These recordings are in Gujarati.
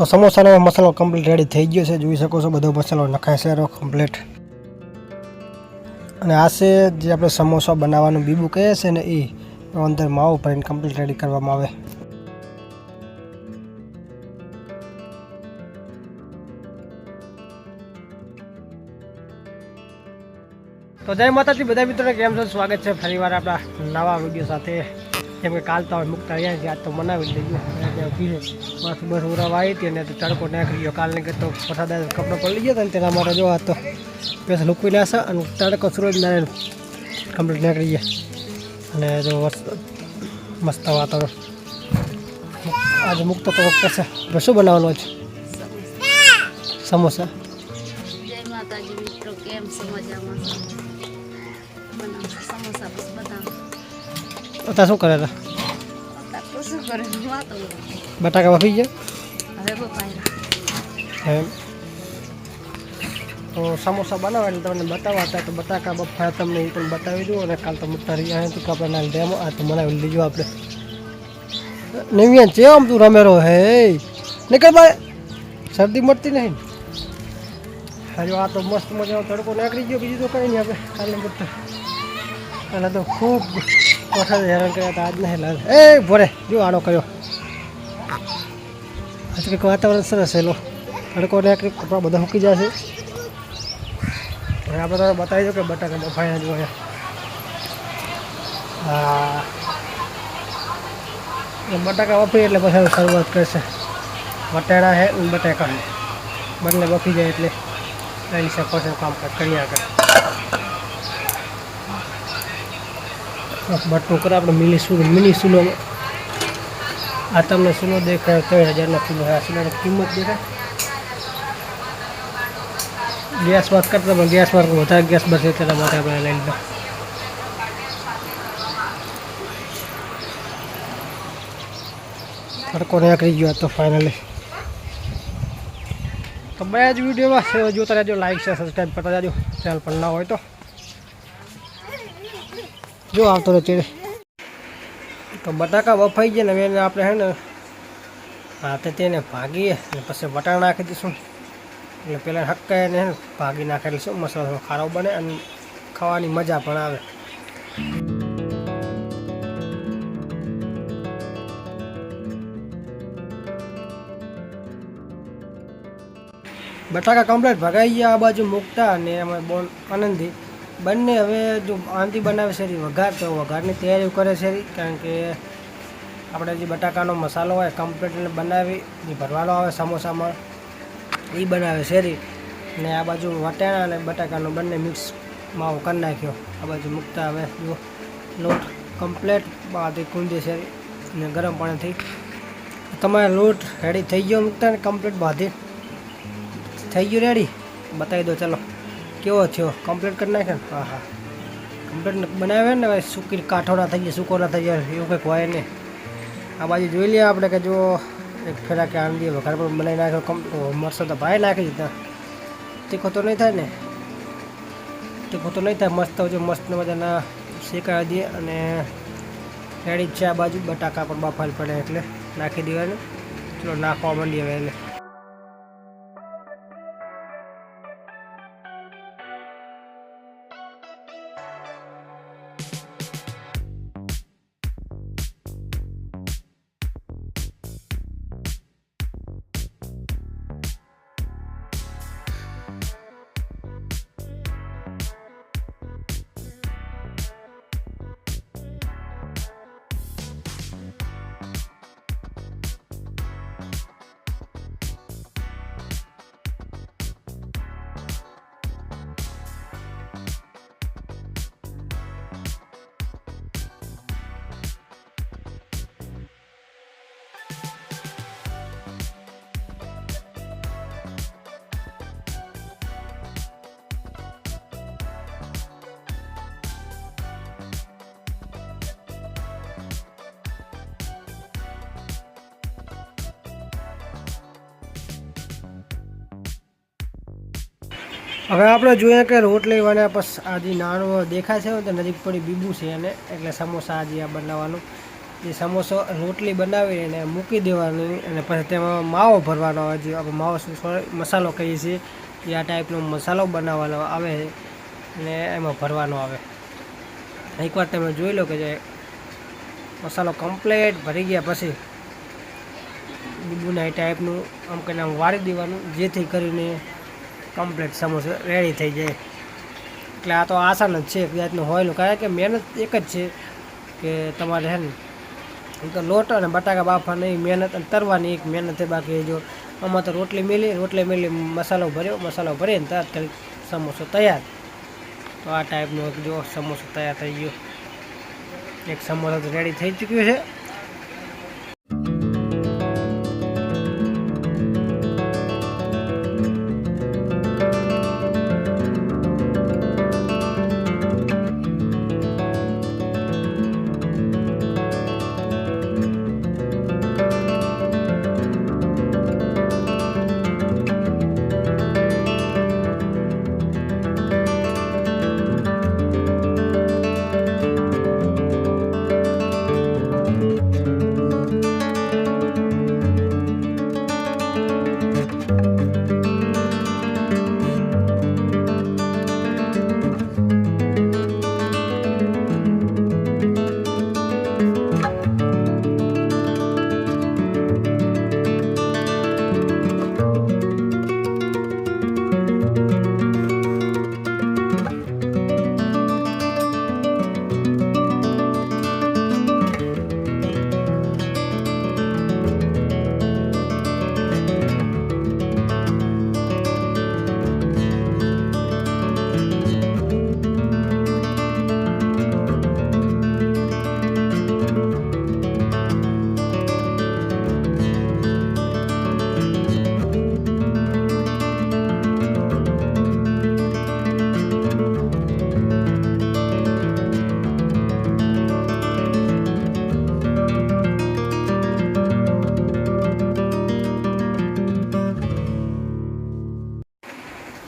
તો સમોસાનો મસાલો કમ્પ્લીટ રેડી થઈ ગયો છે. જોઈ શકો છો બધો મસાલો નખાય છે કમ્પ્લીટ અને આ છે જે આપણે સમોસા બનાવવાનું બીબું કહે છે ને એ અંદર માવો ભરીને કમ્પ્લીટ રેડી કરવામાં આવે. તો જય માતાજી બધા મિત્રોને કેમ છો? સ્વાગત છે ફરીવાર આપણા નવા વીડિયો સાથે. કેમ કે કાલ તો અમે મુકતા રહ્યા છીએ. આજ તો મનાવી લીધું બસ બસ ઉરાવા આવી હતી અને તડકો નાખી ગયો. કાલને કે તો વરસાદ કપડો પડી ગયો હતો ને તેના માટે જો આ તો પેસા લૂકી નાશે અને તડકો સૂરજ ના કમ્પ્લીટ નીકળી ગયા. અને જો મસ્ત વાતાવરણ. આજે મૂકતો તો વખત છે. શું બનાવવાનું છે? સમોસા. કેમ છો મજામાં? છો? બનાવશે સમોસા બસ બનાવો અત્યારે શું કરે હતા શું કરે વાતો બટાકા વાપરી ગયા? એમ. તો સમોસા બનાવે એટલે તમને બતાવવા હતા તો બટાકા બફાયા તમને એ પણ બતાવી દઉં અને કાલ તો મોટા રહ્યા તો કપડા ના ડેમો આ તો બનાવી લીધું આપણે. નિવ્યાન છે આમ તું રમેરો હે? નીકળ ભાઈ. શરદી મળતી નહીં. હજુ આ તો મસ્ત મજાનો તડકો નાખી ગયો બીજું તો કંઈ નહીં આપણે. કાલે બધા કાલે તો ખૂબ વરસાદ હેરાન કર્યા હતા આજ નહીં લાલ એ ભોરે જો આનો કર્યો આજ કંઈક વાતાવરણ સરસ છે લો તડકો નાખી કપડાં બધા મૂકી જશે હવે આપણે તમને બતાવી દો કે બટાકા બફાયા જો અહીંયા હા એ બટાકા બફી એટલે પછી હવે શરૂઆત કરશે બટાણા છે અને બટાકા છે બંને બફી જાય એટલે લઈ શકો છો કામકાજ કરી આગળ બટનું કરે આપણે મિલી સુલો મિની સુલો. આ તમને સુલો દેખાય, ત્રણ હજારના કિલો આ સુલાની કિંમત દેખાય. ગેસ વાત કરતા પણ ગેસ માર્ક વધારે ગેસ બચે તેના માટે આપણે લઈ લીધો. તડકો નીકળી ગયો તો ફાઇનલી તો બે જ વિડીયોમાં જોતા રહેજો લાઈક છે સબસ્ક્રાઈબ કરતા જાજો. ચેનલ પર ના હોય તો. જો આવતો રહે ચેડે. તો બટાકા બફાઈ ગયા ને હવે આપણે હે ને હાથે તેને ભાગીએ અને પછી વટાણ નાખી દઈશું. એટલે પેલા હક્કાય ને ભાગી નાખે એટલે શું મસાલો ખારો બને અને ખાવાની મજા પણ આવે. બટાકા કમ્પ્લીટ ભગાઈ ગયા, આ બાજુ મૂકતા અને એમાં બોન આનંદી. બંને હવે જો આંધી બનાવે છે વઘાર તો વઘારની તૈયારી કરે છે કારણ કે આપણે જે બટાકાનો મસાલો હોય કમ્પ્લીટ બનાવી, જે ભરવાનો આવે સમોસામાં એ બનાવે શેરી. ને આ બાજુ વટાણા અને બટાકાનો બંને મિક્સ માવો કરી નાખ્યો. આ બાજુ મૂકતા હવે જો લોટ કમ્પ્લેટ બાથી કુંદી શેરી ને ગરમ પાણીથી. તમારે લોટ રેડી થઈ ગયો મૂકતા ને કમ્પ્લીટ બાંધી થઈ ગયું રેડી બતાવી દો, ચાલો. કેવો થયો? કમ્પ્લીટ કરી નાખે ને? હા હા કમ્પ્લીટ બનાવે ને ભાઈ? સૂકી કાઠો થઈ જાય સૂકો થઈ જાય એવું કંઈક હોય નહીં. આ બાજુ જોઈ લઈએ આપણે કે જો એક ફેરા કે આંધી વઘાર પર બનાવી નાખ્યો. કમ મરસો તો ભાઈ નાખી દીધા. તીખો તો નહીં થાય ને? તીખો તો નહીં થાય. મસ્ત જો મસ્ત મજાના શેકાવી દઈએ અને રેડી છે આ બાજુ. બટાકા પણ બફાઈ પડે એટલે નાખી દેવાનું. ચલો, નાખવા માંડીએ હવે એને. હવે આપણે જોઈએ કે રોટલી બને પછી આજે નાનો દેખાય છે, તો નજીક પડી બીબું છે એને, એટલે સમોસા આજે આ બનાવવાનું. જે સમોસો રોટલી બનાવીને મૂકી દેવાની અને પછી તેમાં માવો ભરવાનો. આવે જે આપણે માવો મસાલો કહીએ છીએ, એ આ ટાઈપનો મસાલો બનાવવાનો આવે અને એમાં ભરવાનો આવે. એકવાર તમે જોઈ લો કે જે મસાલો કમ્પ્લેટ ભરી ગયા પછી લીંબુના એ ટાઈપનું આમ કરીને આમ વાળી દેવાનું, જેથી કરીને કમ્પ્લેટ સમોસો રેડી થઈ જાય. એટલે આ તો આસાન જ છે એક જાતનું હોયનું કારણ કે મહેનત એક જ છે કે તમારે છે ને તો લોટ અને બટાકા બાફવાની મહેનત અને તરવાની એક મહેનત છે. બાકી જો આમાં તો રોટલી મેલી રોટલી મેલી મસાલો ભર્યો, મસાલો ભરીને તરત સમોસો તૈયાર. તો આ ટાઈપનો જો સમોસો તૈયાર થઈ ગયો. એક સમોસો રેડી થઈ ચૂક્યો છે.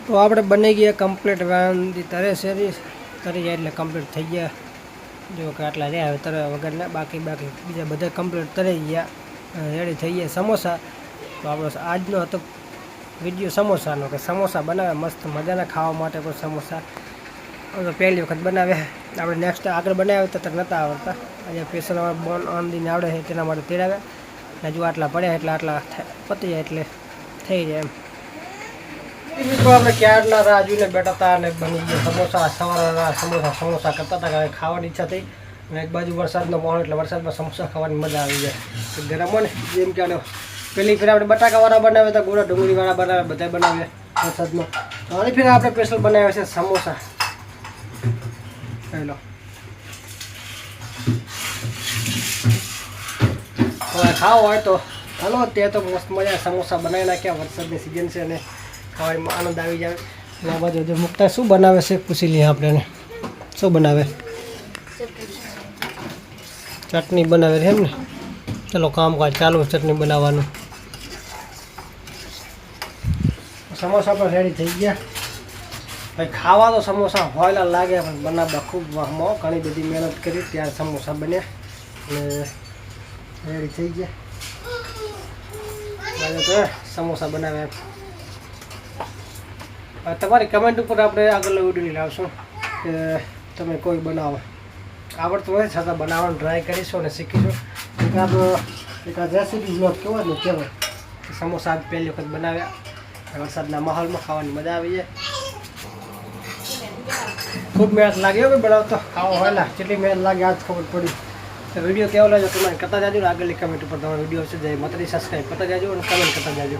તો આપણે બની ગયા કમ્પ્લીટ વાંધી તરે શેરી તરી જાય એટલે કમ્પ્લીટ થઈ ગયા. જો કે આટલા રહ્યા હવે તરે વગરના બાકી બાકી બીજા બધા કમ્પ્લીટ તરી ગયા. રેડી થઈ ગયા સમોસા. તો આપણો આજનો હતો વીડિયો સમોસાનો કે સમોસા બનાવે મસ્ત મજાના ખાવા માટે પણ સમોસા. તો પહેલી વખત બનાવે. આપણે નેક્સ્ટ આગળ બનાવ્યા તો નહોતા આવડતા. આજે સ્પેશિયલ અમારે બોન દીને આવડે છે તેના માટે તેડાવ્યા. અને જો આટલા પડ્યા એટલે આટલા પતી જાય એટલે થઈ જાય એમ. મિત્રો આપણે ક્યારના રાહ જોઈને બેઠા હતા અને બની ગયા સમોસા. સવારના સમોસા સમોસા કરતા હતા કારણ ખાવાની ઈચ્છા થઈ. અને એક બાજુ વરસાદનો માહોલ એટલે વરસાદમાં સમોસા ખાવાની મજા આવી જાય. ગરમ ને, જેમ કે પેલી ફેર આપણે બટાકાવાળા બનાવ્યા હતા ગોળા ડુંગળીવાળા બનાવ્યા બધા બનાવ્યા વરસાદમાં. આની ફેર આપણે સ્પેશિયલ બનાવ્યા છે સમોસા. હેલો ખાવો હોય તો હાલો, તે તો મસ્ત મજા. સમોસા બનાવી નાખ્યા, વરસાદની સિઝન છે અને આનંદ આવી જાય. લાંબા જોજો મુક્તા, શું બનાવે છે? પૂછી લઈએ આપણે શું બનાવે? ચટણી બનાવે છે એમ ને? ચલો, કામકાજ ચાલુ ચટણી બનાવવાનું. સમોસા પણ રેડી થઈ ગયા. ભાઈ, ખાવા તો સમોસા હોયલા લાગે, પણ બનાવવા ખૂબ વાહમાં. ઘણી બધી મહેનત કરી ત્યારે સમોસા બન્યા. અને રેડી થઈ ગયા. સમોસા બનાવ્યા તમારી કમેન્ટ ઉપર આપણે આગળ વીડિયો લાવશું કે તમે કોઈ બનાવો. આવડતું હોય છતાં બનાવવાનું ટ્રાય કરીશું અને શીખીશું. એક આપણો એક આ રેસીપી બ્લોગ કેવો ને કહેવાય કે સમોસા આજ પહેલી વખત બનાવ્યા. વરસાદના માહોલમાં ખાવાની મજા આવી જાય. ખૂબ મહેનત લાગે હવે બનાવતો ખાવા હોય કેટલી મહેનત લાગે આજ ખબર પડી. તો વીડિયો કેવો લાગ્યો તમારે? કરતા જાજો ને આગળની કમેન્ટ ઉપર તમારો વીડિયો છે જય માતાજી સબસ્ક્રાઈબ કરતા જાજો અને કમેન્ટ કરતા જાજો.